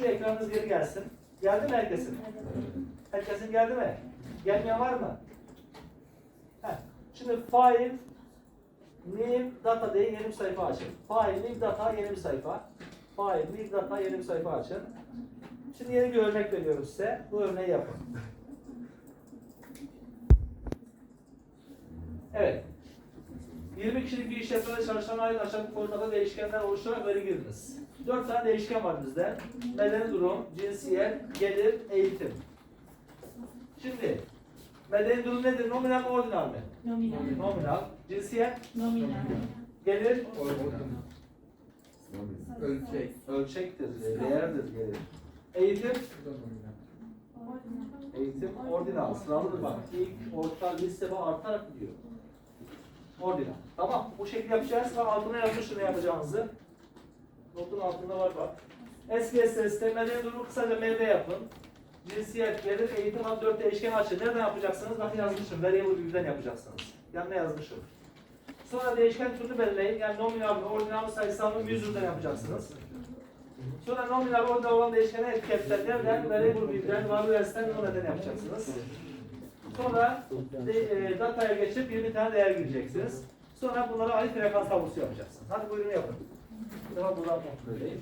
Şu ekranınız geri gelsin. Geldi mi herkesin? Herkesin geldi mi? Gelmeyen var mı? Heh. Şimdi file new data diye yeni bir sayfa açın. File new data yeni bir sayfa. File new data yeni bir sayfa açın. Şimdi yeni bir örnek veriyorum size. Bu örneği yapın. Evet. 20 kişilik bir işletmede çalışan aynı aşağıdaki formada değişkenler oluşturarak veri girdiniz. 4 tane değişken var bizde. Medeni durum, cinsiyet, gelir, eğitim. Şimdi medeni durum nedir? Nominal mı ordinal mi? Nominal. Nominal. Cinsiyet, Nominal. gelir, Ölçek. ölçektir, değerdir gelir. Eğitim, eğitim ordinal. Sıralıdır bak. İlk, orta, liste ve artarak gidiyor. Ordinal. Tamam. Bu şekilde yapacağız. Ben altına yazmışım ne yapacağınızı. Notun altında var bak. SPSS'te medeni durumu kısaca MD yapın. Cinsiyet, gelir, eğitim adlı dört değişken açın. Nereden yapacaksınız? Bakın yazmışım. Variable birden yapacaksınız. Yanına yazmışım. Sonra değişken türünü belirleyin. Yani nominal mi, ordinal mi, sayısal mı, user'dan yapacaksınız. Sonra nominal orada olan değişkene etiketler nereden? Variable birden, values'ten neden yapacaksınız. Sonra e, dataya geçip 20 tane değer gireceksiniz. Sonra bunları ayı frekans tablosu yapacaksınız. Hadi buyurun yapın. Daha buradan kontrol edeyim.